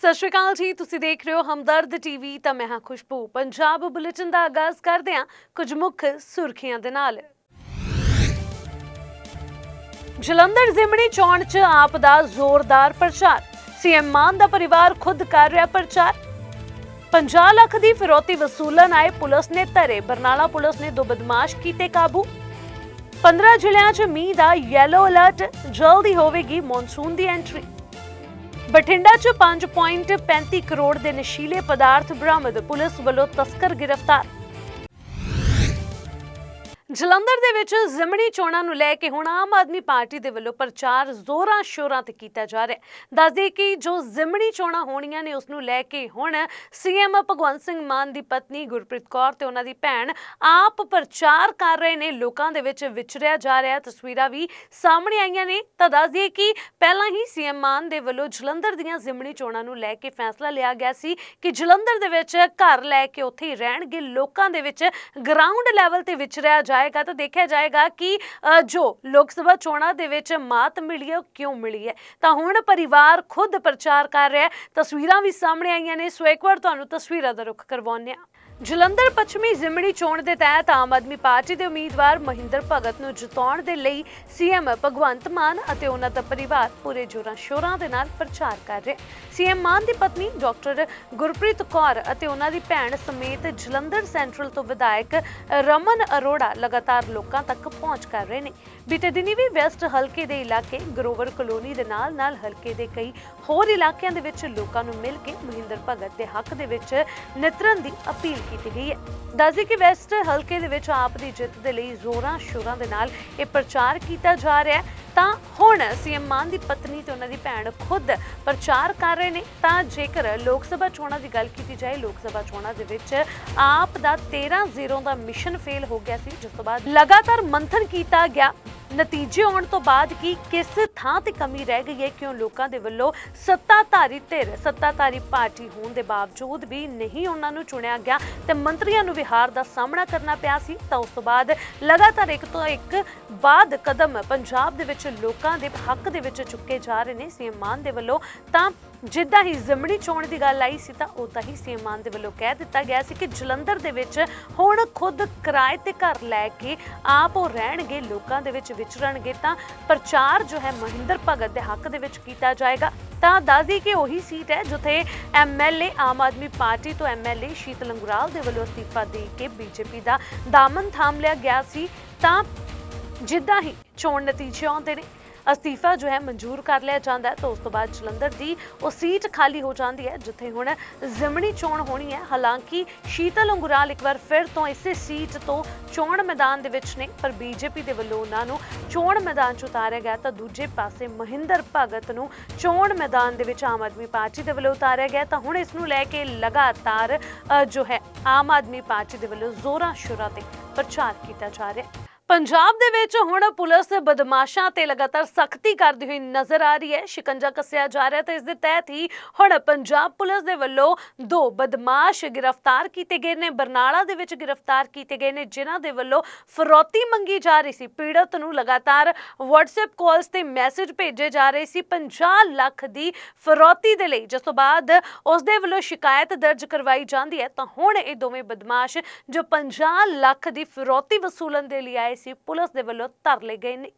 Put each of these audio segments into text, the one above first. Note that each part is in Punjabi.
ਸਤਿ ਸ਼੍ਰੀ ਅਕਾਲ ਜੀ, ਤੁਸੀਂ ਦੇਖ ਰਹੇ ਹੋ ਹਮਦਰਦ ਟੀਵੀ ਤਾਂ ਮੈਂ ਹਾਂ ਖੁਸ਼ਬੂ। ਪੰਜਾਬ ਬੁਲੇਟਿਨ ਦਾ ਆਗਾਜ਼ ਕਰਦੇ ਹਾਂ, ਕੁਝ ਮੁੱਖ ਸੁਰਖੀਆਂ ਦੇ ਨਾਲ। ਜਲੰਧਰ ਜ਼ਿਮਣੀ ਚੌਣ 'ਚ ਆਪ ਦਾ ਜ਼ੋਰਦਾਰ ਪ੍ਰਚਾਰ। ਸੀਐਮ ਮਾਨ ਦਾ ਪਰਿਵਾਰ ਖੁਦ ਕਰ ਰਿਹਾ ਪ੍ਰਚਾਰ। 50 ਲੱਖ ਦੀ ਫਿਰੌਤੀ ਵਸੂਲਣ ਆਏ ਪੁਲਿਸ ਨੇ ਧਰੇ। ਬਰਨਾਲਾ ਪੁਲਿਸ ਨੇ ਦੋ ਬਦਮਾਸ਼ ਕੀਤੇ ਕਾਬੂ। 15 ਜ਼ਿਲ੍ਹਿਆਂ 'ਚ ਮੀਂਹ ਦਾ ਯੈਲੋ ਅਲਰਟ ਜਲਦੀ ਹੋਵੇਗੀ ਮੌਨਸੂਨ ਦੀ ਐਂਟਰੀ ਬਠਿੰਡਾ 'ਚ 5.35 ਕਰੋੜ ਦੇ ਨਸ਼ੀਲੇ ਪਦਾਰਥ ਬਰਾਮਦ। ਪੁਲਿਸ ਵੱਲੋਂ ਤਸਕਰ ਗ੍ਰਿਫਤਾਰ। ਜਲੰਧਰ ਦੇ ਵਿੱਚ ਜ਼ਿਮਣੀ ਚੋਣਾਂ ਨੂੰ ਲੈ ਕੇ ਹੁਣ ਆਮ ਆਦਮੀ ਪਾਰਟੀ ਦੇ ਵੱਲੋਂ ਪ੍ਰਚਾਰ ਜ਼ੋਰਾਂ ਸ਼ੋਰਾਂ ਤੇ ਕੀਤਾ ਜਾ ਰਿਹਾ ਹੈ। ਦੱਸਦੇ ਕਿ ਜੋ ਜ਼ਿਮਣੀ ਚੋਣਾਂ ਹੋਣੀਆਂ ਨੇ, ਉਸ ਨੂੰ ਲੈ ਕੇ ਹੁਣ ਸੀਐਮ ਭਗਵੰਤ ਸਿੰਘ ਮਾਨ ਦੀ ਪਤਨੀ ਗੁਰਪ੍ਰੀਤ ਕੌਰ ਤੇ ਉਹਨਾਂ ਦੀ ਭੈਣ ਆਪ ਪ੍ਰਚਾਰ ਕਰ ਰਹੇ ਨੇ। ਲੋਕਾਂ ਦੇ ਵਿੱਚ ਵਿਚਰਿਆ ਜਾ ਰਿਹਾ ਤਸਵੀਰਾਂ ਵੀ ਸਾਹਮਣੇ ਆਈਆਂ ਨੇ। ਤਾਂ ਦੱਸ ਕਿ ਪਹਿਲਾਂ ਹੀ ਸੀਐਮ ਮਾਨ ਦੇ ਵੱਲੋਂ ਜਲੰਧਰ ਦੀਆਂ ਜ਼ਿਮਣੀ ਚੋਣਾਂ ਨੂੰ ਲੈ ਕੇ ਫੈਸਲਾ ਲਿਆ ਗਿਆ ਸੀ ਕਿ ਜਲੰਧਰ ਦੇ ਵਿੱਚ ਘਰ ਲੈ ਕੇ ਉੱਥੇ ਹੀ ਰਹਿਣਗੇ। ਲੋਕਾਂ ਦੇ ਵਿੱਚ ਗਰਾਊਂਡ ਲੈਵਲ ਤੇ ਵਿਚਰਿਆ ਜਾ ਜਾਏਗਾ ਤਾਂ ਦੇਖਿਆ ਜਾਏਗਾ ਕਿ ਅ, ਜੋ ਲੋਕ ਸਭਾ ਚੋਣਾਂ ਦੇ ਵਿੱਚ ਮਾਤ ਮਿਲੀ ਹੈ ਉਹ ਕਿਉਂ ਮਿਲੀ ਹੈ? ਤਾਂ ਹੁਣ ਪਰਿਵਾਰ ਖੁਦ ਪ੍ਰਚਾਰ ਕਰ ਰਿਹਾ ਤਸਵੀਰਾਂ ਵੀ ਸਾਹਮਣੇ ਆਈਆਂ ਨੇ। ਸੋ ਇੱਕ ਵਾਰ ਤੁਹਾਨੂੰ ਤਸਵੀਰਾਂ ਦਾ ਰੁਖ ਕਰਵਾਉਂਦੇ ਹਾਂ। ਜਲੰਧਰ ਪੱਛਮੀ ਜ਼ਿਮਣੀ ਚੋਣ ਦੇ ਤਹਿਤ ਆਮ ਆਦਮੀ ਪਾਰਟੀ ਦੇ ਉਮੀਦਵਾਰ ਮਹਿੰਦਰ ਭਗਤ ਨੂੰ ਜਿਤਾਉਣ ਦੇ ਲਈ ਸੀਐਮ ਭਗਵੰਤ ਮਾਨ ਅਤੇ ਉਹਨਾਂ ਦਾ ਪਰਿਵਾਰ ਪੂਰੇ ਜੋਰਾਂ ਸ਼ੋਰਾਂ ਦੇ ਨਾਲ ਪ੍ਰਚਾਰ ਕਰ ਰਿਹਾ। ਸੀਐਮ ਮਾਨ ਦੀ ਪਤਨੀ ਡਾਕਟਰ ਗੁਰਪ੍ਰੀਤ ਕੌਰ ਅਤੇ ਉਹਨਾਂ ਦੀ ਭੈਣ ਸਮੇਤ ਜਲੰਧਰ ਸੈਂਟਰਲ ਤੋਂ ਵਿਧਾਇਕ ਰਮਨ ਅਰੋੜਾ ਲਗਾਤਾਰ ਲੋਕਾਂ ਤੱਕ ਪਹੁੰਚ ਕਰ ਰਹੇ ਨੇ। ਬੀਤੇ ਦਿਨੀ ਵੀ ਵੈਸਟ ਹਲਕੇ ਦੇ ਇਲਾਕੇ ਗਰੋਵਰ ਕਲੋਨੀ ਦੇ ਨਾਲ ਨਾਲ ਹਲਕੇ ਦੇ ਕਈ ਹੋਰ ਇਲਾਕਿਆਂ ਦੇ ਵਿੱਚ ਲੋਕਾਂ ਨੂੰ ਮਿਲ ਕੇ ਮਹਿੰਦਰ ਭਗਤ ਦੇ ਹੱਕ ਦੇ ਵਿੱਚ ਨਿਤਰਨ ਦੀ ਅਪੀਲ ਕੀਤੀ ਗਈ ਹੈ। ਦੱਸਦੇ ਕਿ ਵੈਸਟ ਹਲਕੇ ਦੇ ਵਿੱਚ ਆਪ ਦੀ ਜਿੱਤ ਦੇ ਲਈ ਜ਼ੋਰਾਂ ਸ਼ੋਰਾਂ ਦੇ ਨਾਲ ਇਹ ਪ੍ਰਚਾਰ ਕੀਤਾ ਜਾ ਰਿਹਾ ਹੈ। ਤਾਂ ਹੁਣ ਸੀਐਮ ਮਾਨ ਦੀ ਪਤਨੀ ਤੇ ਉਹਨਾਂ ਦੀ ਭੈਣ ਖੁਦ ਪ੍ਰਚਾਰ ਕਰ ਰਹੇ ਨੇ। ਤਾਂ ਜੇਕਰ ਲੋਕ ਸਭਾ ਚੋਣਾਂ ਦੀ ਗੱਲ ਕੀਤੀ ਜਾਏ, ਲੋਕ ਸਭਾ ਚੋਣਾਂ ਦੇ ਵਿੱਚ ਆਪ ਦਾ 13-0 ਦਾ ਮਿਸ਼ਨ ਫੇਲ ਹੋ ਗਿਆ ਸੀ, ਜਿਸ ਤੋਂ ਬਾਅਦ ਲਗਾਤਾਰ ਮੰਥਨ ਕੀਤਾ ਗਿਆ। ਨਤੀਜੇ ਆਉਣ ਤੋਂ ਬਾਅਦ ਕੀ ਕਿਸ ਥਾਂ ਤੇ ਕਮੀ ਰਹਿ ਗਈ ਹੈ? ਕਿਉਂ ਲੋਕਾਂ ਦੇ ਵੱਲੋਂ ਸੱਤਾਧਾਰੀ ਧਿਰ, ਸੱਤਾਧਾਰੀ ਪਾਰਟੀ ਹੋਣ ਦੇ ਬਾਵਜੂਦ ਵੀ ਨਹੀਂ ਉਹਨਾਂ ਨੂੰ ਚੁਣਿਆ ਗਿਆ ਤੇ ਮੰਤਰੀਆਂ ਨੂੰ ਵਿਹਾਰ ਦਾ ਸਾਹਮਣਾ ਕਰਨਾ ਪਿਆ ਸੀ, ਤਾਂ ਉਸ ਤੋਂ ਬਾਅਦ ਲਗਾਤਾਰ ਇੱਕ ਤੋਂ ਇੱਕ ਬਾਅਦ ਕਦਮ ਪੰਜਾਬ ਦੇ ਵਿੱਚ ਲੋਕਾਂ ਦੇ ਹੱਕ ਦੇ ਵਿੱਚ ਚੁੱਕੇ ਜਾ ਰਹੇ ਨੇ। ਸੀਐਮ ਮਾਨ ਦੇ ਵੱਲੋਂ ਤਾਂ ਜਿੱਦਾਂ ਹੀ ਜ਼ਿਮਣੀ ਚੋਣ ਦੀ ਗੱਲ ਆਈ ਸੀ, ਤਾਂ ਉਦਾਂ ਹੀ ਸੀਐਮ ਮਾਨ ਦੇ ਵੱਲੋਂ ਕਹਿ ਦਿੱਤਾ ਗਿਆ ਸੀ ਕਿ ਜਲੰਧਰ ਦੇ ਵਿੱਚ ਹੁਣ ਖੁਦ ਕਿਰਾਏ ਤੇ ਘਰ ਲੈ ਕੇ ਆਪ ਉਹ ਰਹਿਣਗੇ, ਲੋਕਾਂ ਦੇ ਵਿੱਚ ਵਿਚਰਨਗੇ ਤਾਂ ਪ੍ਰਚਾਰ ਜੋ ਹੈ ਮਹਿੰਦਰ ਭਗਤ ਦੇ ਹੱਕ ਦੇ ਵਿੱਚ ਕੀਤਾ ਜਾਏਗਾ। ਤਾਂ ਦੱਸਦੀ ਕਿ ਉਹੀ ਸੀਟ ਹੈ ਜਿੱਥੇ ਐਮਐਲਏ ਆਮ ਆਦਮੀ ਪਾਰਟੀ ਤੋਂ ਐਮਐਲਏ ਸ਼ੀਤ ਲੰਗਰਾਲ ਦੇ ਵੱਲੋਂ ਅਸਤੀਫਾ ਦੇ ਕੇ ਬੀਜੇਪੀ ਦਾ ਦਾਮਨ ਥਾਮ ਲਿਆ ਗਿਆ ਸੀ। ਤਾਂ ਜਿੱਦਾਂ ਹੀ ਚੋਣ ਨਤੀਜੇ ਆਉਂਦੇ ਨੇ ਅਸਤੀਫਾ ਜੋ ਹੈ ਮਨਜ਼ੂਰ ਕਰ ਲਿਆ ਜਾਂਦਾ ਹੈ ਤਾਂ ਉਸ ਤੋਂ ਬਾਅਦ ਜਲੰਧਰ ਦੀ ਉਹ ਸੀਟ ਖਾਲੀ ਹੋ ਜਾਂਦੀ ਹੈ, ਜਿੱਥੇ ਹੁਣ ਜ਼ਿਮਣੀ ਚੋਣ ਹੋਣੀ ਹੈ। ਹਾਲਾਂਕਿ ਸ਼ੀਤਲ ਅੰਗੁਰਾਲ ਇੱਕ ਵਾਰ ਫਿਰ ਤੋਂ ਇਸੇ ਸੀਟ ਤੋਂ ਚੋਣ ਮੈਦਾਨ ਦੇ ਵਿੱਚ ਨੇ, ਪਰ ਬੀਜੇਪੀ ਦੇ ਵੱਲੋਂ ਉਹਨਾਂ ਨੂੰ ਚੋਣ ਮੈਦਾਨ 'ਚ ਉਤਾਰਿਆ ਗਿਆ ਤਾਂ ਦੂਜੇ ਪਾਸੇ ਮਹਿੰਦਰ ਭਗਤ ਨੂੰ ਚੋਣ ਮੈਦਾਨ ਦੇ ਵਿੱਚ ਆਮ ਆਦਮੀ ਪਾਰਟੀ ਦੇ ਵੱਲੋਂ ਉਤਾਰਿਆ ਗਿਆ। ਤਾਂ ਹੁਣ ਇਸ ਨੂੰ ਲੈ ਕੇ ਲਗਾਤਾਰ ਜੋ ਹੈ, ਆਮ ਆਦਮੀ ਪਾਰਟੀ ਦੇ ਵੱਲੋਂ ਜ਼ੋਰਾਂ ਸ਼ੋਰਾਂ ਤੇ ਪ੍ਰਚਾਰ ਕੀਤਾ ਜਾ ਰਿਹਾ ਹੈ। ਪੰਜਾਬ ਦੇ ਵਿੱਚ ਹੁਣ ਪੁਲਿਸ ਬਦਮਾਸ਼ਾਂ ਤੇ ਲਗਾਤਾਰ ਸਖਤੀ ਕਰਦੀ ਹੋਈ ਨਜ਼ਰ ਆ ਰਹੀ ਹੈ। ਸ਼ਿਕੰਜਾ ਕੱਸਿਆ ਜਾ ਰਿਹਾ ਤੇ ਇਸ ਦੇ ਤਹਿਤ ਹੀ ਹੁਣ ਪੰਜਾਬ ਪੁਲਿਸ ਦੇ ਵੱਲੋਂ ਦੋ ਬਦਮਾਸ਼ ਗ੍ਰਿਫਤਾਰ ਕੀਤੇ ਗਏ ਨੇ। ਬਰਨਾਲਾ ਦੇ ਵਿੱਚ ਗ੍ਰਿਫਤਾਰ ਕੀਤੇ ਗਏ ਨੇ, ਜਿਨ੍ਹਾਂ ਦੇ ਵੱਲੋਂ ਫਰੋਤੀ ਮੰਗੀ ਜਾ ਰਹੀ ਸੀ। ਪੀੜਤ ਨੂੰ ਲਗਾਤਾਰ WhatsApp ਕਾਲਸ ਤੇ ਮੈਸੇਜ ਭੇਜੇ ਜਾ ਰਹੇ ਸੀ। 50 ਲੱਖ ਦੀ ਫਰੋਤੀ ਦੇ ਲਈ ਜਿਸ ਤੋਂ ਬਾਅਦ ਉਸ ਦੇ ਵੱਲੋਂ ਸ਼ਿਕਾਇਤ ਦਰਜ ਕਰਵਾਈ ਜਾਂਦੀ ਹੈ। ਤਾਂ ਹੁਣ ਇਹ ਦੋਵੇਂ ਬਦਮਾਸ਼ ਜੋ 50 ਲੱਖ ਦੀ ਫਰੋਤੀ ਵਸੂਲਣ ਦੇ ਲਈ ਆਏ ਸੀ, ਪੁਲਿਸ ਦੇ ਵੱਲੋਂ ਧਰ ਲਏ ਗਏ ਨੇ।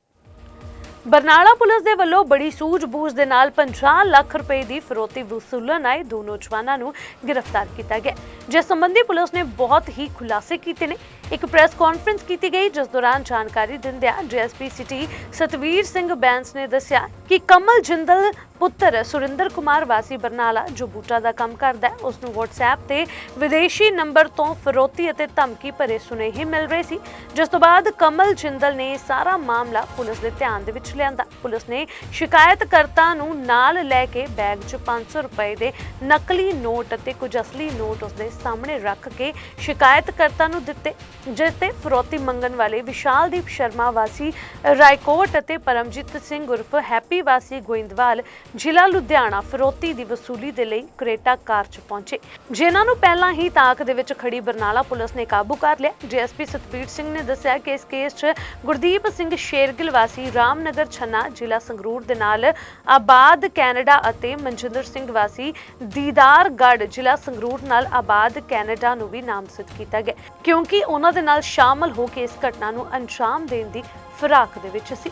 ਬਰਨਾਲਾ ਪੁਲਿਸ ਦੇ ਵੱਲੋਂ ਬੜੀ ਸੂਝ-ਬੂਝ ਦੇ ਨਾਲ 50 ਲੱਖ ਰੁਪਏ ਦੀ ਫਰੋਤੀ ਵਸੂਲਣ ਆਏ ਦੋ ਨੌਜਵਾਨਾਂ ਨੂੰ ਗ੍ਰਿਫਤਾਰ ਕੀਤਾ ਗਿਆ। ਜਿਸ ਸੰਬੰਧੀ ਪੁਲਿਸ ਨੇ ਬਹੁਤ ਹੀ ਖੁਲਾਸੇ ਕੀਤੇ ਨੇ। ਇੱਕ ਪ੍ਰੈਸ ਕਾਨਫਰੰਸ ਕੀਤੀ ਗਈ, ਜਿਸ ਦੌਰਾਨ ਜਾਣਕਾਰੀ ਦਿੰਦਿਆਂ ਡੀਐਸਪੀ ਸਿਟੀ ਸਤਵੀਰ ਸਿੰਘ ਬੈਂਸ ਨੇ ਦੱਸਿਆ ਕਿ ਕਮਲ ਜਿੰਦਲ ਪੁੱਤਰ ਸੁਰਿੰਦਰ ਕੁਮਾਰ ਵਾਸੀ ਬਰਨਾਲਾ, ਜੋ ਬੂਟਾ ਦਾ ਕੰਮ ਕਰਦਾ ਹੈ ਉਸ ਨੂੰ WhatsApp ਤੇ ਵਿਦੇਸ਼ੀ ਨੰਬਰ ਤੋਂ ਫਰੋਤੀ ਅਤੇ ਧਮਕੀ ਭਰੇ ਸੁਨੇਹੇ ਮਿਲ ਰਹੇ ਸੀ, ਜਿਸ ਤੋਂ ਬਾਅਦ ਕਮਲ ਜਿੰਦਲ ਨੇ ਸਾਰਾ ਮਾਮਲਾ ਪੁਲਿਸ ਦੇ ਧਿਆਨ ਦੇ ਵਿੱਚ ਲਿਆਂਦਾ। ਪੁਲਿਸ ਨੇ ਸ਼ਿਕਾਇਤਕਰਤਾ ਨੂੰ ਨਾਲ ਲੈ ਕੇ ਬੈਗ 'ਚ 500 ਰੁਪਏ ਦੇ ਨਕਲੀ ਨੋਟ ਅਤੇ ਕੁਝ ਅਸਲੀ ਨੋਟ ਉਸਦੇ ਸਾਹਮਣੇ ਰੱਖ ਕੇ ਸ਼ਿਕਾਇਤਕਰਤਾ ਨੂੰ ਦਿੱਤੇ। ਜਿਸ ਤੇ ਫਰੋਤੀ ਮੰਗਣ ਵਾਲੇ ਵਿਸ਼ਾਲਦੀਪ ਸ਼ਰਮਾ ਵਾਸੀ ਰਾਏਕੋਟ ਅਤੇ ਪਰਮਜੀਤ ਸਿੰਘ ਉਰਫ ਹੈਪੀ ਵਾਸੀ ਗੋਇੰਦਵਾਲ ਜ਼ਿਲ੍ਹਾ ਲੁਧਿਆਣਾ ਫਰੋਤੀ ਦੀ ਵਸੂਲੀ ਦੇ ਲਈ ਕਰੇਟਾ ਕਾਰ 'ਚ ਪਹੁੰਚੇ। ਜਿਨ੍ਹਾਂ ਨੂੰ ਪਹਿਲਾਂ ਹੀ ਤਾਕ ਦੇ ਵਿੱਚ ਖੜੀ ਬਰਨਾਲਾ ਪੁਲਿਸ ਨੇ ਕਾਬੂ ਕਰ ਲਿਆ। ਡੀਐਸਪੀ ਸਤਬੀਰ ਸਿੰਘ ਨੇ ਦੱਸਿਆ ਕਿ ਇਸ ਕੇਸ 'ਚ ਗੁਰਦੀਪ ਸਿੰਘ ਸ਼ੇਰਗਿਲ ਵਾਸੀ ਰਾਮਨਗਰ ਛੰਨਾ ਜ਼ਿਲ੍ਹਾ ਸੰਗਰੂਰ ਦੇ ਨਾਲ ਆਬਾਦ ਕੈਨੇਡਾ ਅਤੇ ਮਨਜਿੰਦਰ ਸਿੰਘ ਵਾਸੀ ਦੀਦਾਰਗੜ੍ਹ ਜ਼ਿਲ੍ਹਾ ਸੰਗਰੂਰ ਨਾਲ ਆਬਾਦ ਕੈਨੇਡਾ ਨੂੰ ਵੀ ਨਾਮਜ਼ਦ ਕੀਤਾ ਗਿਆ। ਕਿਉਂਕਿ ਉਹਨਾਂ ਦੇ ਨਾਲ ਸ਼ਾਮਲ ਹੋ ਕੇ ਇਸ ਘਟਨਾ ਨੂੰ ਅੰਜਾਮ ਦੇਣ ਦੀ ਫਿਰਾਕ ਦੇ ਵਿੱਚ ਸੀ।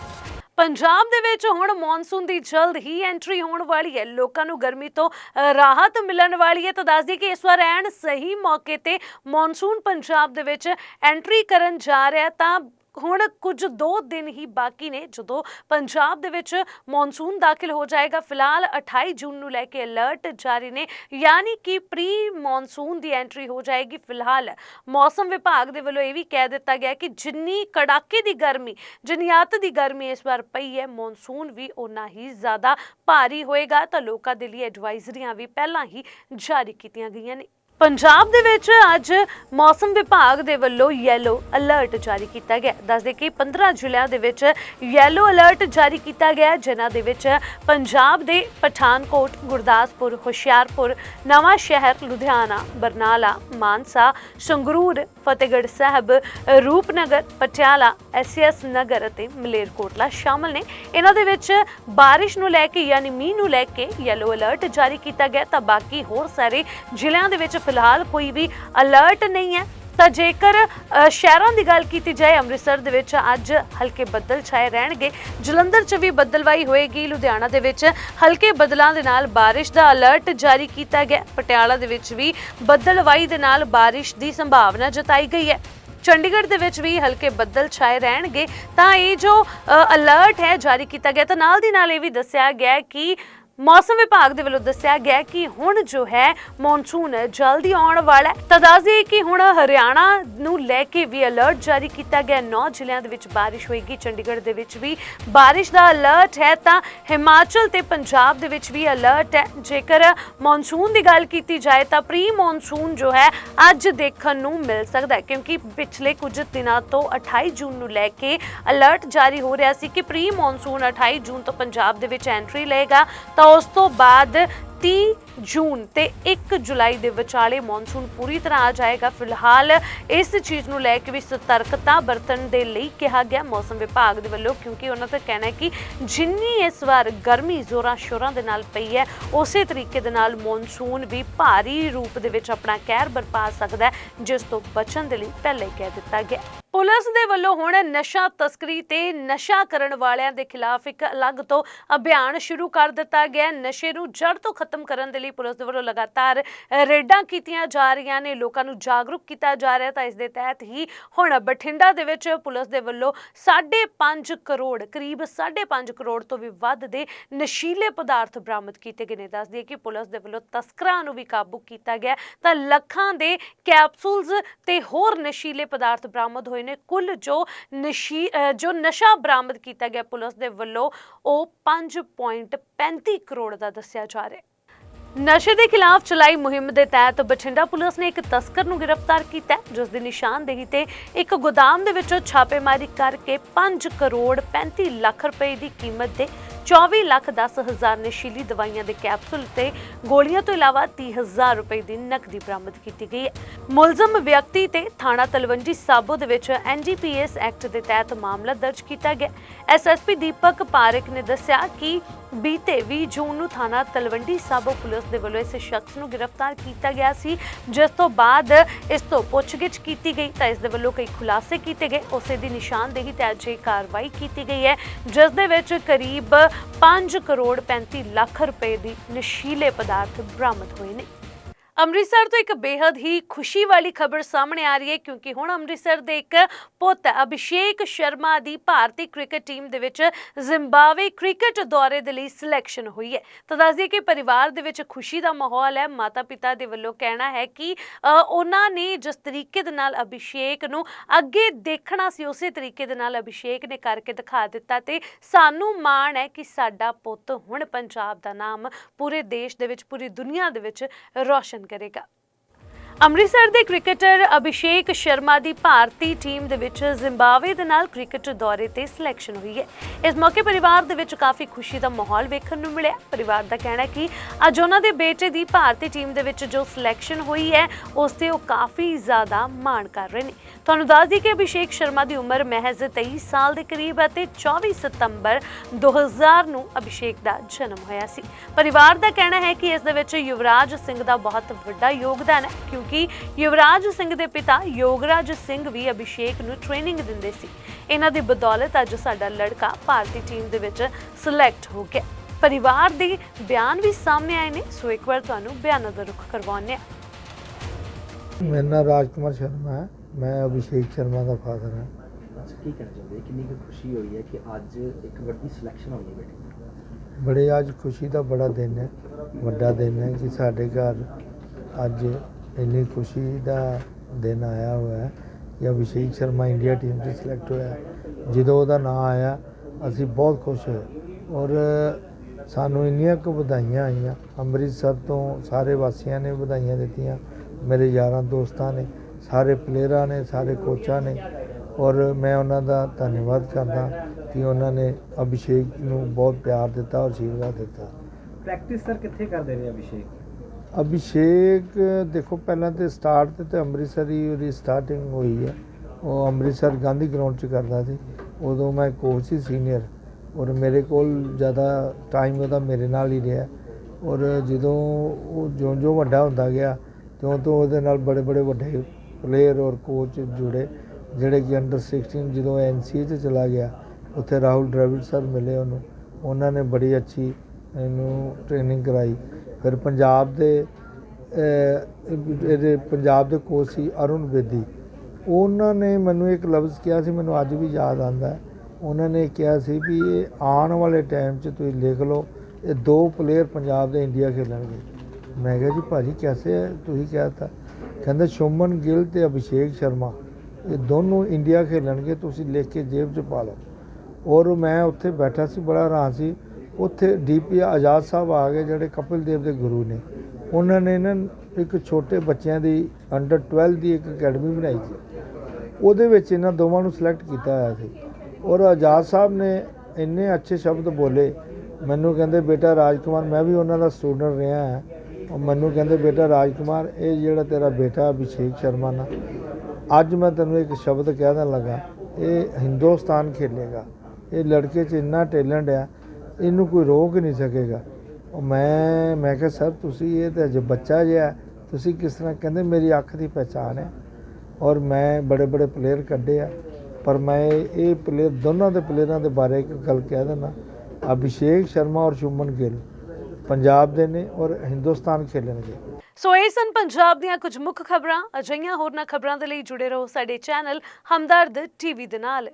ਪੰਜਾਬ ਦੇ ਵਿੱਚ ਹੁਣ ਮੌਨਸੂਨ ਦੀ ਜਲਦ ਹੀ ਐਂਟਰੀ ਹੋਣ ਵਾਲੀ ਹੈ। ਲੋਕਾਂ ਨੂੰ ਗਰਮੀ ਤੋਂ ਰਾਹਤ ਮਿਲਣ ਵਾਲੀ ਹੈ। ਤਾਂ ਦੱਸ ਦਈਏ ਕਿ ਇਸ ਵਾਰ ਐਨ ਸਹੀ ਮੌਕੇ ਤੇ ਮੌਨਸੂਨ ਪੰਜਾਬ ਦੇ ਵਿੱਚ ਐਂਟਰੀ ਕਰਨ ਜਾ ਰਿਹਾ ਤਾਂ ਹੁਣ ਕੁਝ ਦੋ ਦਿਨ ਹੀ ਬਾਕੀ ਨੇ ਜਦੋਂ ਪੰਜਾਬ ਦੇ ਵਿੱਚ ਮੌਨਸੂਨ ਦਾਖਲ ਹੋ ਜਾਏਗਾ। ਫਿਲਹਾਲ 28 ਜੂਨ ਨੂੰ ਲੈ ਕੇ ਅਲਰਟ ਜਾਰੀ ਨੇ। ਯਾਨੀ ਕਿ ਪ੍ਰੀ ਮੌਨਸੂਨ ਦੀ ਐਂਟਰੀ ਹੋ ਜਾਏਗੀ। ਫਿਲਹਾਲ ਮੌਸਮ ਵਿਭਾਗ ਦੇ ਵੱਲੋਂ ਇਹ ਵੀ ਕਹਿ ਦਿੱਤਾ ਗਿਆ ਕਿ ਜਿੰਨੀ ਕੜਾਕੇ ਦੀ ਗਰਮੀ ਜਿੰਨੀ ਅੱਤ ਦੀ ਗਰਮੀ ਇਸ ਵਾਰ ਪਈ ਹੈ, ਮੌਨਸੂਨ ਵੀ ਉਨਾ ਹੀ ਜ਼ਿਆਦਾ ਭਾਰੀ ਹੋਏਗਾ। ਤਾਂ ਲੋਕਾਂ ਦੇ ਲਈ ਐਡਵਾਈਜ਼ਰੀਆਂ ਵੀ ਪਹਿਲਾਂ ਹੀ ਜਾਰੀ ਕੀਤੀਆਂ ਗਈਆਂ ਨੇ। ਪੰਜਾਬ ਦੇ ਵਿੱਚ ਅੱਜ ਮੌਸਮ ਵਿਭਾਗ ਦੇ ਵੱਲੋਂ ਯੈਲੋ ਅਲਰਟ ਜਾਰੀ ਕੀਤਾ ਗਿਆ ਦੱਸਦੇ ਕਿ 15 ਜ਼ਿਲ੍ਹਿਆਂ ਦੇ ਵਿੱਚ ਯੈਲੋ ਅਲਰਟ ਜਾਰੀ ਕੀਤਾ ਗਿਆ ਜਿਨ੍ਹਾਂ ਦੇ ਵਿੱਚ ਪੰਜਾਬ ਦੇ ਪਠਾਨਕੋਟ, ਗੁਰਦਾਸਪੁਰ, ਹੁਸ਼ਿਆਰਪੁਰ, ਨਵਾਂ ਸ਼ਹਿਰ ਲੁਧਿਆਣਾ, ਬਰਨਾਲਾ, ਮਾਨਸਾ, ਸੰਗਰੂਰ, ਫਤਿਹਗੜ੍ਹ ਸਾਹਿਬ, ਰੂਪਨਗਰ, ਪਟਿਆਲਾ ਐਸਐਸ ਨਗਰ ਅਤੇ ਮਲੇਰਕੋਟਲਾ ਸ਼ਾਮਲ ਨੇ। ਇਹਨਾਂ ਦੇ ਵਿੱਚ ਬਾਰਿਸ਼ ਨੂੰ ਲੈ ਕੇ, ਯਾਨੀ ਮੀਂਹ ਨੂੰ ਲੈ ਕੇ ਯੈਲੋ ਅਲਰਟ ਜਾਰੀ ਕੀਤਾ ਗਿਆ ਤਾਂ ਬਾਕੀ ਹੋਰ ਸਾਰੇ ਜ਼ਿਲ੍ਹਿਆਂ ਦੇ ਵਿੱਚ ਫਿਲਹਾਲ ਕੋਈ ਵੀ ਅਲਰਟ ਨਹੀਂ ਹੈ। ਤਾਂ ਜੇਕਰ ਸ਼ਹਿਰਾਂ ਦੀ ਗੱਲ ਕੀਤੀ ਜਾਏ, ਅੰਮ੍ਰਿਤਸਰ ਦੇ ਵਿੱਚ ਅੱਜ ਹਲਕੇ ਬੱਦਲ ਛਾਏ ਰਹਿਣਗੇ। ਜਲੰਧਰ 'ਚ ਵੀ ਬੱਦਲਵਾਈ ਹੋਏਗੀ। ਲੁਧਿਆਣਾ ਦੇ ਵਿੱਚ ਹਲਕੇ ਬੱਦਲਾਂ ਦੇ ਨਾਲ ਬਾਰਿਸ਼ ਦਾ ਅਲਰਟ ਜਾਰੀ ਕੀਤਾ ਗਿਆ। ਪਟਿਆਲਾ ਦੇ ਵਿੱਚ ਵੀ ਬੱਦਲਵਾਈ ਦੇ ਨਾਲ ਬਾਰਿਸ਼ ਦੀ ਸੰਭਾਵਨਾ ਜਤਾਈ ਗਈ ਹੈ। ਚੰਡੀਗੜ੍ਹ ਦੇ ਵਿੱਚ ਵੀ ਹਲਕੇ ਬੱਦਲ ਛਾਏ ਰਹਿਣਗੇ। ਤਾਂ ਇਹ ਜੋ ਅਲਰਟ ਹੈ ਜਾਰੀ ਕੀਤਾ ਗਿਆ, ਤਾਂ ਨਾਲ ਦੀ ਨਾਲ ਇਹ ਵੀ ਦੱਸਿਆ ਗਿਆ ਕਿ ਮੌਸਮ ਵਿਭਾਗ ਦੇ ਵੱਲੋਂ ਦੱਸਿਆ ਗਿਆ ਕਿ ਹੁਣ ਜੋ ਹੈ ਮੌਨਸੂਨ ਜਲਦੀ ਆਉਣ ਵਾਲਾ ਹੈ। ਤਾਂ ਦੱਸ ਦਈਏ ਕਿ ਹੁਣ ਹਰਿਆਣਾ ਨੂੰ ਲੈ ਕੇ ਵੀ ਅਲਰਟ ਜਾਰੀ ਕੀਤਾ ਗਿਆ। 9 ਜ਼ਿਲ੍ਹਿਆਂ ਦੇ ਵਿੱਚ ਬਾਰਿਸ਼ ਹੋਏਗੀ। ਚੰਡੀਗੜ੍ਹ ਦੇ ਵਿੱਚ ਵੀ ਬਾਰਿਸ਼ ਦਾ ਅਲਰਟ ਹੈ ਤਾਂ ਹਿਮਾਚਲ ਤੇ ਪੰਜਾਬ ਦੇ ਵਿੱਚ ਵੀ ਅਲਰਟ ਹੈ। ਜੇਕਰ ਮੌਨਸੂਨ ਦੀ ਗੱਲ ਕੀਤੀ ਜਾਏ ਤਾਂ ਪ੍ਰੀ ਮੌਨਸੂਨ ਜੋ ਹੈ, ਅੱਜ ਦੇਖਣ ਨੂੰ ਮਿਲ ਸਕਦਾ ਹੈ। ਕਿਉਂਕਿ ਪਿਛਲੇ ਕੁਝ ਦਿਨਾਂ ਤੋਂ 28 ਜੂਨ ਨੂੰ ਲੈ ਕੇ ਅਲਰਟ ਜਾਰੀ ਹੋ ਰਿਹਾ ਸੀ ਕਿ ਪ੍ਰੀ ਮੌਨਸੂਨ 28 ਜੂਨ ਤੋਂ ਪੰਜਾਬ ਦੇ ਵਿੱਚ ਐਂਟਰੀ ਲਏਗਾ। ਤਾਂ ਉਸ ਤੋਂ ਬਾਅਦ 30 ਜੂਨ ਤੇ 1 ਜੁਲਾਈ ਦੇ ਵਿਚਾਲੇ ਮੌਨਸੂਨ ਪੂਰੀ ਤਰ੍ਹਾਂ ਆ ਜਾਏਗਾ। ਫਿਲਹਾਲ ਇਸ ਚੀਜ਼ ਨੂੰ ਲੈ ਕੇ ਵੀ ਸਤਰਕਤਾ ਵਰਤਣ ਦੇ ਲਈ ਕਿਹਾ ਗਿਆ ਮੌਸਮ ਵਿਭਾਗ ਦੇ ਵੱਲੋਂ, ਕਿਉਂਕਿ ਉਹਨਾਂ ਦਾ ਕਹਿਣਾ ਹੈ ਕਿ ਜਿੰਨੀ ਇਸ ਵਾਰ ਗਰਮੀ ਜ਼ੋਰਾਂ ਸ਼ੋਰਾਂ ਦੇ ਨਾਲ ਪਈ ਹੈ, ਉਸੇ ਤਰੀਕੇ ਦੇ ਨਾਲ ਮੌਨਸੂਨ ਵੀ ਭਾਰੀ ਰੂਪ ਦੇ ਵਿੱਚ ਆਪਣਾ ਕਹਿਰ ਬਰਪਾ ਸਕਦਾ ਹੈ, ਜਿਸ ਤੋਂ ਬਚਣ ਦੇ ਲਈ ਪਹਿਲੇ ਕਹਿ ਦਿੱਤਾ ਗਿਆ। ਪੁਲਿਸ ਦੇ ਵੱਲੋਂ ਹੁਣ ਨਸ਼ਾ ਤਸਕਰੀ ਤੇ ਨਸ਼ਾ ਕਰਨ ਵਾਲਿਆਂ ਦੇ ਖਿਲਾਫ ਇੱਕ ਅਲੱਗ ਤੋਂ ਅਭਿਆਨ ਸ਼ੁਰੂ ਕਰ ਦਿੱਤਾ ਗਿਆ। ਨਸ਼ੇ ਨੂੰ ਜੜ ਤੋਂ ਖਤਮ ਕਰਨ ਦੇ ਲਈ ਪੁਲਿਸ ਦੇ ਵੱਲੋਂ ਲਗਾਤਾਰ ਰੇਡਾਂ ਕੀਤੀਆਂ ਜਾ ਰਹੀਆਂ ਨੇ, ਲੋਕਾਂ ਨੂੰ ਜਾਗਰੂਕ ਕੀਤਾ ਜਾ ਰਿਹਾ ਤਾਂ ਇਸ ਦੇ ਤਹਿਤ ਹੀ ਹੁਣ ਬਠਿੰਡਾ ਦੇ ਵਿੱਚ ਪੁਲਿਸ ਦੇ ਵੱਲੋਂ 5.5 ਕਰੋੜ, ਕਰੀਬ 5.5 ਕਰੋੜ ਤੋਂ ਵੀ ਵੱਧ ਦੇ ਨਸ਼ੀਲੇ ਪਦਾਰਥ ਬਰਾਮਦ ਕੀਤੇ ਗਏ ਨੇ। ਦੱਸਦੀ ਹੈ ਕਿ ਪੁਲਿਸ ਦੇ ਵੱਲੋਂ ਤਸਕਰਾਂ ਨੂੰ ਵੀ ਕਾਬੂ ਕੀਤਾ ਗਿਆ। ਤਾਂ ਲੱਖਾਂ ਦੇ ਕੈਪਸੂਲਸ ਤੇ ਹੋਰ ਨਸ਼ੀਲੇ ਪਦਾਰਥ ਬਰਾਮਦ ਹੋਏ ਨੇ। ਕੁੱਲ ਜੋ ਨਸ਼ੀ ਜੋ ਨਸ਼ਾ ਬਰਾਮਦ ਕੀਤਾ ਗਿਆ ਪੁਲਿਸ ਦੇ ਵੱਲੋਂ, ਉਹ 5.35 ਕਰੋੜ ਦਾ ਦੱਸਿਆ ਜਾ ਰਿਹਾ ਹੈ। ਨਸ਼ੇ ਦੇ ਖਿਲਾਫ ਚਲਾਈ ਮੁਹਿੰਮ ਦੇ ਤਹਿਤ ਬਠਿੰਡਾ ਪੁਲਿਸ ਨੇ ਇੱਕ ਤਸਕਰ ਨੂੰ ਗ੍ਰਿਫਤਾਰ ਕੀਤਾ ਹੈ, ਜਿਸ ਦੀ ਨਿਸ਼ਾਨਦੇਹੀ ਤੇ ਇੱਕ ਗੋਦਾਮ ਦੇ ਵਿੱਚੋਂ ਛਾਪੇਮਾਰੀ ਕਰਕੇ 5 ਕਰੋੜ 35 ਲੱਖ ਰੁਪਏ ਦੀ ਕੀਮਤ ਦੇ 24 ਲੱਖ 10 ਹਜ਼ਾਰ ਨਸ਼ੀਲੀ ਦਵਾਈਆਂ ਦੇ ਕੈਪਸੂਲ ਤੇ ਗੋਲੀਆਂ ਤੋਂ ਇਲਾਵਾ 30 ਹਜ਼ਾਰ ਰੁਪਏ ਦੀ ਨਕਦੀ ਬਰਾਮਦ ਕੀਤੀ ਗਈ ਹੈ। ਮੁਲਜ਼ਮ ਵਿਅਕਤੀ ਤੇ ਥਾਣਾ ਤਲਵੰਡੀ ਸਾਬੋ ਦੇ ਵਿੱਚ ਐਨਡੀਪੀਐਸ ਐਕਟ ਦੇ ਤਹਿਤ ਮਾਮਲਾ ਦਰਜ ਕੀਤਾ ਗਿਆ ਐਸਐਸਪੀ ਦੀਪਕ ਪਾਰਕ ਨੇ ਦੱਸਿਆ ਕਿ ਬੀਤੇ 20 ਜੂਨ ਨੂੰ ਥਾਣਾ ਤਲਵੰਡੀ ਸਾਬੋ ਪੁਲਿਸ ਦੇ ਵੱਲੋਂ ਇਸ ਸ਼ਖਸ ਨੂੰ ਗ੍ਰਿਫਤਾਰ ਕੀਤਾ ਗਿਆ ਸੀ। ਜਿਸ ਤੋਂ ਬਾਅਦ ਇਸ ਤੋਂ ਪੁੱਛਗਿੱਛ ਕੀਤੀ ਗਈ ਤਾਂ ਇਸ ਦੇ ਵੱਲੋਂ ਕਈ ਖੁਲਾਸੇ ਕੀਤੇ ਗਏ। ਉਸੇ ਦੀ ਨਿਸ਼ਾਨਦੇਹੀ ਤੇ ਅੱਜ ਇਹ ਕਾਰਵਾਈ ਕੀਤੀ ਗਈ ਹੈ, ਜਿਸ ਦੇ ਵਿੱਚ ਕਰੀਬ 5 ਕਰੋੜ 35 ਲੱਖ ਰੁਪਏ ਦੀ ਨਸ਼ੀਲੇ ਪਦਾਰਥ ਬਰਾਮਦ ਹੋਏ ਨੇ। ਅੰਮ੍ਰਿਤਸਰ ਤੋਂ ਇੱਕ ਬੇहद ਹੀ ਖੁਸ਼ੀ ਵਾਲੀ ਖਬਰ ਸਾਹਮਣੇ ਆ ਰਹੀ ਹੈ, ਕਿਉਂਕਿ ਹੁਣ ਅੰਮ੍ਰਿਤਸਰ ਦੇ ਇੱਕ ਪੁੱਤ ਅਭਿਸ਼ੇਕ ਸ਼ਰਮਾ ਦੀ ਭਾਰਤੀ ਕ੍ਰਿਕਟ ਟੀਮ ਦੇ ਵਿੱਚ ਜ਼ਿੰਬਾਬਵੇ ਕ੍ਰਿਕਟ ਦੌਰੇ ਦੇ ਲਈ ਸਿਲੈਕਸ਼ਨ ਹੋਈ ਹੈ। ਤਾਂ ਦੱਸਦੀ ਕਿ ਪਰਿਵਾਰ ਦੇ ਵਿੱਚ ਖੁਸ਼ੀ ਦਾ ਮਾਹੌਲ ਹੈ। ਮਾਤਾ ਪਿਤਾ ਦੇ ਵੱਲੋਂ ਕਹਿਣਾ ਹੈ ਕਿ ਉਹਨਾਂ ਨੇ ਜਿਸ ਤਰੀਕੇ ਦੇ ਨਾਲ ਅਭਿਸ਼ੇਕ ਨੂੰ ਅੱਗੇ ਦੇਖਣਾ ਸੀ, ਉਸੇ ਤਰੀਕੇ ਦੇ ਨਾਲ ਅਭਿਸ਼ੇਕ ਨੇ ਕਰਕੇ ਦਿਖਾ ਦਿੱਤਾ ਤੇ ਸਾਨੂੰ ਮਾਣ ਹੈ ਕਿ ਸਾਡਾ ਪੁੱਤ ਹੁਣ ਪੰਜਾਬ ਦਾ ਨਾਮ ਪੂਰੇ ਦੇਸ਼ ਦੇ ਵਿੱਚ, ਪੂਰੀ ਦੁਨੀਆ ਦੇ ਵਿੱਚ ਰੌਸ਼ਨ Greca ਅੰਮ੍ਰਿਤਸਰ ਦੇ ਕ੍ਰਿਕਟਰ ਅਭਿਸ਼ੇਕ ਸ਼ਰਮਾ ਦੀ ਭਾਰਤੀ ਟੀਮ ਦੇ ਵਿੱਚ ਜ਼ਿੰਬਾਬਵੇ ਦੇ ਨਾਲ ਕ੍ਰਿਕਟ ਦੌਰੇ ਤੇ ਸਿਲੈਕਸ਼ਨ ਹੋਈ ਹੈ। ਇਸ ਮੌਕੇ ਪਰਿਵਾਰ ਦੇ ਵਿੱਚ ਕਾਫੀ ਖੁਸ਼ੀ ਦਾ ਮਾਹੌਲ ਵੇਖਣ ਨੂੰ ਮਿਲਿਆ। ਪਰਿਵਾਰ ਦਾ ਕਹਿਣਾ ਹੈ ਕਿ ਅੱਜ ਉਹਨਾਂ ਦੇ ਬੇਟੇ ਦੀ ਭਾਰਤੀ ਟੀਮ ਦੇ ਵਿੱਚ ਜੋ ਸਿਲੈਕਸ਼ਨ ਹੋਈ ਹੈ, ਉਸ ਤੇ ਉਹ ਕਾਫੀ ਜ਼ਿਆਦਾ ਮਾਣ ਕਰ ਰਹੇ ਨੇ। ਤੁਹਾਨੂੰ ਦੱਸ ਦਈਏ ਕਿ ਅਭਿਸ਼ੇਕ ਸ਼ਰਮਾ ਦੀ ਉਮਰ ਮਹਿਜ਼ 23 ਸਾਲ ਦੇ ਕਰੀਬ ਅਤੇ ਤੇ 24 ਸਤੰਬਰ 2000 ਨੂੰ ਅਭਿਸ਼ੇਕ ਦਾ ਜਨਮ ਹੋਇਆ ਸੀ। ਪਰਿਵਾਰ ਦਾ ਕਹਿਣਾ ਹੈ ਕਿ ਇਸ ਦੇ ਵਿੱਚ ਯੁਵਰਾਜ ਸਿੰਘ ਦਾ ਬਹੁਤ ਵੱਡਾ ਯੋਗਦਾਨ ਹੈ, ਕਿਉਂਕਿ ਯੁਵਰਾਜ ਸਿੰਘ ਦੇ ਪਿਤਾ ਯੋਗਰਾਜ ਸਿੰਘ ਵੀ ਅਭਿਸ਼ੇਕ ਨੂੰ ਟ੍ਰੇਨਿੰਗ ਦਿੰਦੇ ਸੀ। ਇਹਨਾਂ ਦੀ ਬਦੌਲਤ ਅੱਜ ਸਾਡਾ ਲੜਕਾ ਭਾਰਤੀ ਟੀਮ ਦੇ ਵਿੱਚ ਸਿਲੈਕਟ ਹੋ ਗਿਆ। ਪਰਿਵਾਰ ਦੇ ਬਿਆਨ ਵੀ ਸਾਹਮਣੇ ਆਏ ਨੇ ਸੋ ਇੱਕ ਵਾਰ ਤੁਹਾਨੂੰ ਬਿਆਨਾਂ ਦਾ ਰੁਖ ਕਰਵਾਉਂਦੇ ਹਾਂ। ਮੇਰਾ ਨਾਮ ਰਾਜਕੁਮਾਰ ਸ਼ਰਮਾ ਹੈ। ਮੈਂ ਅਭਿਸ਼ੇਕ ਸ਼ਰਮਾ ਦਾ ਫਾਦਰ ਹਾਂ। ਕੀ ਕਹਿਣਾ ਚਾਹੁੰਦੇ ਹੋ? ਕਿੰਨੀ ਕੁ ਖੁਸ਼ੀ ਹੋਈ ਹੈ ਕਿ ਅੱਜ ਇੱਕ ਵੱਡੀ ਸਿਲੈਕਸ਼ਨ ਹੋਈ ਹੈ ਬੇਟੀ ਬੜੇ ਅੱਜ ਖੁਸ਼ੀ ਦਾ ਬੜਾ ਦਿਨ ਹੈ ਵੱਡਾ ਦਿਨ ਹੈ ਕਿ ਸਾਡੇ ਘਰ ਅੱਜ ਇੰਨੀ ਖੁਸ਼ੀ ਦਾ ਦਿਨ ਆਇਆ ਹੋਇਆ ਕਿ ਅਭਿਸ਼ੇਕ ਸ਼ਰਮਾ ਇੰਡੀਆ ਟੀਮ 'ਚ ਸਿਲੈਕਟ ਹੋਇਆ ਜਦੋਂ ਉਹਦਾ ਨਾਂ ਆਇਆ, ਅਸੀਂ ਬਹੁਤ ਖੁਸ਼ ਹੋਏ ਔਰ ਸਾਨੂੰ ਇੰਨੀਆਂ ਕੁ ਵਧਾਈਆਂ ਆਈਆਂ। ਅੰਮ੍ਰਿਤਸਰ ਤੋਂ ਸਾਰੇ ਵਾਸੀਆਂ ਨੇ ਵਧਾਈਆਂ ਦਿੱਤੀਆਂ, ਮੇਰੇ ਯਾਰਾਂ ਦੋਸਤਾਂ ਨੇ, ਸਾਰੇ ਪਲੇਅਰਾਂ ਨੇ, ਸਾਰੇ ਕੋਚਾਂ ਨੇ ਔਰ ਮੈਂ ਉਹਨਾਂ ਦਾ ਧੰਨਵਾਦ ਕਰਦਾ ਕਿ ਉਹਨਾਂ ਨੇ ਅਭਿਸ਼ੇਕ ਨੂੰ ਬਹੁਤ ਪਿਆਰ ਦਿੱਤਾ ਔਰ ਆਸ਼ੀਰਵਾਦ ਦਿੱਤਾ। ਪ੍ਰੈਕਟਿਸ ਸਰ ਕਿੱਥੇ ਕਰਦੇ ਨੇ ਅਭਿਸ਼ੇਕ? ਅਭਿਸ਼ੇਕ, ਦੇਖੋ ਪਹਿਲਾਂ ਤੇ ਸਟਾਰਟ ਤੇ ਤਾਂ ਅੰਮ੍ਰਿਤਸਰ ਹੀ ਉਹਦੀ ਸਟਾਰਟਿੰਗ ਹੋਈ ਹੈ ਉਹ ਅੰਮ੍ਰਿਤਸਰ ਗਾਂਧੀ ਗਰਾਊਂਡ 'ਚ ਕਰਦਾ ਸੀ। ਉਦੋਂ ਮੈਂ ਕੋਚ ਸੀ ਸੀਨੀਅਰ ਔਰ ਮੇਰੇ ਕੋਲ ਜ਼ਿਆਦਾ ਟਾਈਮ ਉਹਦਾ ਮੇਰੇ ਨਾਲ ਹੀ ਰਿਹਾ। ਔਰ ਜਦੋਂ ਉਹ ਜਿਉਂ ਜਿਉਂ ਵੱਡਾ ਹੁੰਦਾ ਗਿਆ ਤਿਉਂ ਤਿਉਂ ਉਹਦੇ ਨਾਲ ਬੜੇ ਬੜੇ ਵੱਡੇ ਪਲੇਅਰ ਔਰ ਕੋਚ ਜੁੜੇ, ਜਿਹੜੇ ਕਿ ਅੰਡਰ 16 ਜਦੋਂ ਐਨਸੀਏ 'ਚ ਚਲਾ ਗਿਆ, ਉੱਥੇ ਰਾਹੁਲ ਡਰਾਵਿਡ ਸਰ ਮਿਲੇ ਉਹਨੂੰ। ਉਹਨਾਂ ਨੇ ਬੜੀ ਅੱਛੀ ਇਹਨੂੰ ਟ੍ਰੇਨਿੰਗ ਕਰਾਈ। ਫਿਰ ਪੰਜਾਬ ਦੇ ਇਹਦੇ ਪੰਜਾਬ ਦੇ ਕੋਚ ਸੀ ਅਰੁਣ ਬੇਦੀ। ਉਹਨਾਂ ਨੇ ਮੈਨੂੰ ਇੱਕ ਲਫ਼ਜ਼ ਕਿਹਾ ਸੀ, ਮੈਨੂੰ ਅੱਜ ਵੀ ਯਾਦ ਆਉਂਦਾ ਉਹਨਾਂ ਨੇ ਕਿਹਾ ਸੀ ਵੀ ਇਹ ਆਉਣ ਵਾਲੇ ਟਾਈਮ 'ਚ ਤੁਸੀਂ ਲਿਖ ਲਓ, ਇਹ ਦੋ ਪਲੇਅਰ ਪੰਜਾਬ ਦੇ ਇੰਡੀਆ ਖੇਡਣਗੇ। ਮੈਂ ਕਿਹਾ ਜੀ, ਭਾਜੀ ਕਿਵੇਂ ਹੈ? ਤੁਸੀਂ ਕਿਹਾ ਤਾ ਕਹਿੰਦੇ ਸ਼ੋਮਨ ਗਿੱਲ ਤੇ ਅਭਿਸ਼ੇਕ ਸ਼ਰਮਾ, ਇਹ ਦੋਨੋਂ ਇੰਡੀਆ ਖੇਡਣਗੇ, ਤੁਸੀਂ ਲਿਖ ਕੇ ਜੇਬ 'ਚ ਪਾ ਲਓ। ਔਰ ਮੈਂ ਉੱਥੇ ਬੈਠਾ ਸੀ, ਬੜਾ ਹੈਰਾਨ ਸੀ। ਉੱਥੇ ਡੀਪੀ ਆਜ਼ਾਦ ਸਾਹਿਬ ਆ ਗਏ, ਜਿਹੜੇ ਕਪਿਲ ਦੇਵ ਦੇ ਗੁਰੂ ਨੇ। ਉਹਨਾਂ ਨੇ ਨਾ ਇੱਕ ਛੋਟੇ ਬੱਚਿਆਂ ਦੀ ਅੰਡਰ 12 ਦੀ ਇੱਕ ਅਕੈਡਮੀ ਬਣਾਈ ਸੀ। ਉਹਦੇ ਵਿੱਚ ਇਹਨਾਂ ਦੋਵਾਂ ਨੂੰ ਸਿਲੈਕਟ ਕੀਤਾ ਹੋਇਆ ਸੀ। ਔਰ ਆਜ਼ਾਦ ਸਾਹਿਬ ਨੇ ਇੰਨੇ ਅੱਛੇ ਸ਼ਬਦ ਬੋਲੇ। ਮੈਨੂੰ ਕਹਿੰਦੇ, ਬੇਟਾ ਰਾਜਕੁਮਾਰ, ਮੈਂ ਵੀ ਉਹਨਾਂ ਦਾ ਸਟੂਡੈਂਟ ਰਿਹਾ ਹਾਂ। ਉਹ ਮੈਨੂੰ ਕਹਿੰਦੇ, ਬੇਟਾ ਰਾਜਕੁਮਾਰ, ਇਹ ਜਿਹੜਾ ਤੇਰਾ ਬੇਟਾ ਅਭਿਸ਼ੇਕ ਸ਼ਰਮਾ ਨਾ, ਅੱਜ ਮੈਂ ਤੈਨੂੰ ਇੱਕ ਸ਼ਬਦ ਕਹਿ ਦੇਣ ਲੱਗਾ, ਇਹ ਹਿੰਦੁਸਤਾਨ ਖੇਲੇਗਾ। ਇਹ ਲੜਕੇ 'ਚ ਇੰਨਾ ਟੈਲੈਂਟ ਆ ਇਹਨੂੰ ਕੋਈ ਰੋਕ ਨਹੀਂ ਸਕੇਗਾ। ਉਹ ਮੈਂ ਮੈਂ ਕਿਹਾ, ਸਰ, ਤੁਸੀਂ ਇਹ ਤਾਂ ਜੇ ਬੱਚਾ ਜਿਹਾ ਤੁਸੀਂ ਕਿਸ ਤਰ੍ਹਾਂ ਕਹਿੰਦੇ, ਮੇਰੀ ਅੱਖ ਦੀ ਪਹਿਚਾਣ ਹੈ ਔਰ ਮੈਂ ਬੜੇ ਬੜੇ ਪਲੇਅਰ ਕੱਢੇ ਆ। ਪਰ ਮੈਂ ਇਹ ਪਲੇਅਰ ਦੋਨਾਂ ਦੇ ਪਲੇਅਰਾਂ ਦੇ ਬਾਰੇ ਇੱਕ ਗੱਲ ਕਹਿ ਦਿੰਦਾ। ਅਭਿਸ਼ੇਕ ਸ਼ਰਮਾ ਔਰ ਸ਼ੁਮਨ ਗਿੱਲ ਪੰਜਾਬ ਦੇ ਨੇ ਔਰ ਹਿੰਦੁਸਤਾਨ ਖੇਲਣਗੇ। ਸੋ ਇਹ ਸਨ ਪੰਜਾਬ ਦੀਆਂ ਕੁਝ ਮੁੱਖ ਖਬਰਾਂ। ਅਜਿਹੀਆਂ ਹੋਰਨਾਂ ਖਬਰਾਂ ਦੇ ਲਈ ਜੁੜੇ ਰਹੋ ਸਾਡੇ ਚੈਨਲ ਹਮਦਰਦ ਟੀਵੀ ਦੇ ਨਾਲ।